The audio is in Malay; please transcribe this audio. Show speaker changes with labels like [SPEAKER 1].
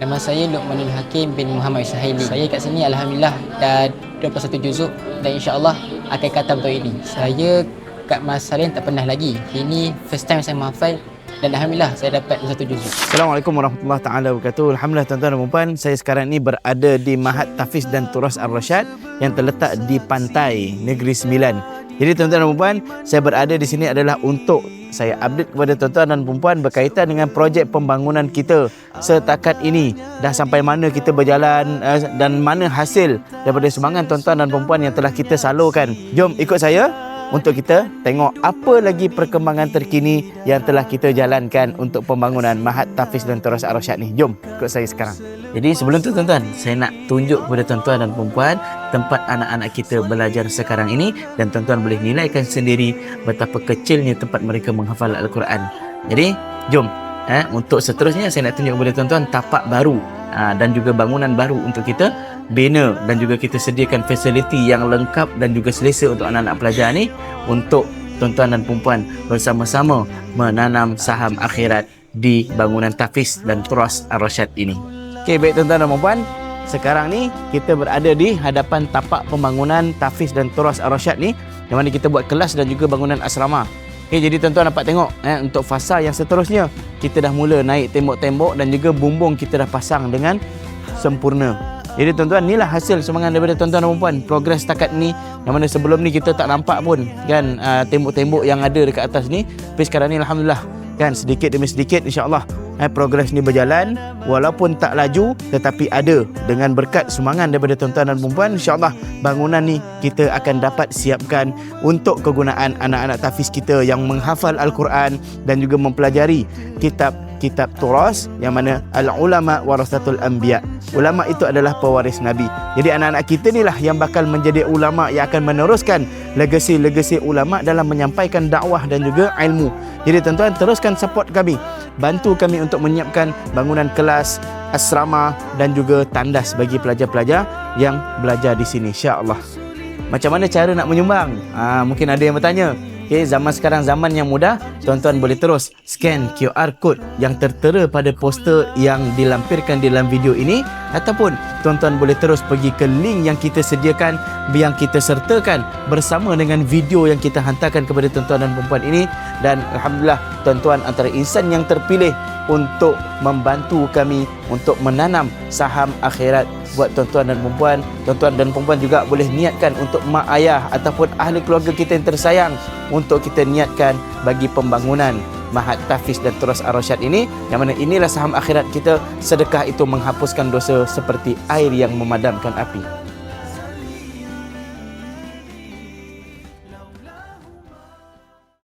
[SPEAKER 1] Nama saya Luqmanul Hakim bin Muhammad Syahili. Saya kat sini Alhamdulillah dah 21 juzuk dan insyaAllah akan khatam tahun ini. Saya kat Masalin tak pernah lagi. Ini first time saya menghafal dan Alhamdulillah saya dapat 21 juzuk.
[SPEAKER 2] Assalamualaikum warahmatullahi taala wabarakatuh. Alhamdulillah tuan-tuan dan puan, saya sekarang ni berada di Mahat Tafiz dan Turas Ar-Rasyad yang terletak di pantai Negeri Sembilan. Jadi tuan-tuan dan puan, saya berada di sini adalah untuk saya update kepada tuan-tuan dan puan berkaitan dengan projek pembangunan kita setakat ini dah sampai mana kita berjalan eh, dan mana hasil daripada sumbangan tuan-tuan dan puan yang telah kita salurkan. Jom ikut saya untuk kita tengok apa lagi perkembangan terkini yang telah kita jalankan untuk pembangunan Mahat Tafiz dan Terus Ar-Rasyad ni. Jom ikut saya sekarang. Jadi sebelum tu tuan-tuan, saya nak tunjuk kepada tuan-tuan dan perempuan tempat anak-anak kita belajar sekarang ini dan tuan-tuan boleh nilaikan sendiri betapa kecilnya tempat mereka menghafal Al-Quran. Jadi, jom. Eh, untuk seterusnya saya nak tunjuk kepada tuan-tuan tapak baru aa, dan juga bangunan baru untuk kita bina dan juga kita sediakan fasiliti yang lengkap dan juga selesa untuk anak-anak pelajar ni untuk tuan-tuan dan perempuan bersama-sama menanam saham akhirat di bangunan Tafiz dan Turas Ar-Rasyad ini. Okey, baik tuan-tuan dan perempuan, sekarang ni kita berada di hadapan tapak pembangunan Tafiz dan Turas Ar-Rasyad ni yang mana kita buat kelas dan juga bangunan asrama. Okey, jadi tuan-tuan dapat tengok eh, untuk fasa yang seterusnya kita dah mula naik tembok-tembok dan juga bumbung kita dah pasang dengan sempurna. Jadi tuan-tuan, inilah hasil sumbangan daripada tuan-tuan dan puan Progres setakat ni yang mana sebelum ni kita tak nampak pun kan uh, tembok-tembok yang ada dekat atas ni. Tapi sekarang ni alhamdulillah kan sedikit demi sedikit insya-Allah eh, progres ni berjalan walaupun tak laju tetapi ada dengan berkat sumbangan daripada tuan-tuan dan puan insya-Allah bangunan ni kita akan dapat siapkan untuk kegunaan anak-anak tafiz kita yang menghafal al-Quran dan juga mempelajari kitab kitab turas yang mana al-ulama warasatul anbiya. Ulama itu adalah pewaris nabi. Jadi anak-anak kita inilah yang bakal menjadi ulama yang akan meneruskan legasi-legasi ulama dalam menyampaikan dakwah dan juga ilmu. Jadi tuan-tuan teruskan support kami. Bantu kami untuk menyiapkan bangunan kelas, asrama dan juga tandas bagi pelajar-pelajar yang belajar di sini insya-Allah. Macam mana cara nak menyumbang? Ha, mungkin ada yang bertanya. Okay, zaman sekarang zaman yang mudah, tuan-tuan boleh terus scan QR code yang tertera pada poster yang dilampirkan di dalam video ini ataupun tuan-tuan boleh terus pergi ke link yang kita sediakan yang kita sertakan bersama dengan video yang kita hantarkan kepada tuan-tuan dan perempuan ini dan alhamdulillah tuan-tuan antara insan yang terpilih untuk membantu kami untuk menanam saham akhirat buat tuan-tuan dan perempuan. Tuan-tuan dan perempuan juga boleh niatkan untuk mak ayah ataupun ahli keluarga kita yang tersayang untuk kita niatkan bagi pembangunan Mahat Tafiz dan Terus Ar-Rasyad ini yang mana inilah saham akhirat kita sedekah itu menghapuskan dosa seperti air yang memadamkan api.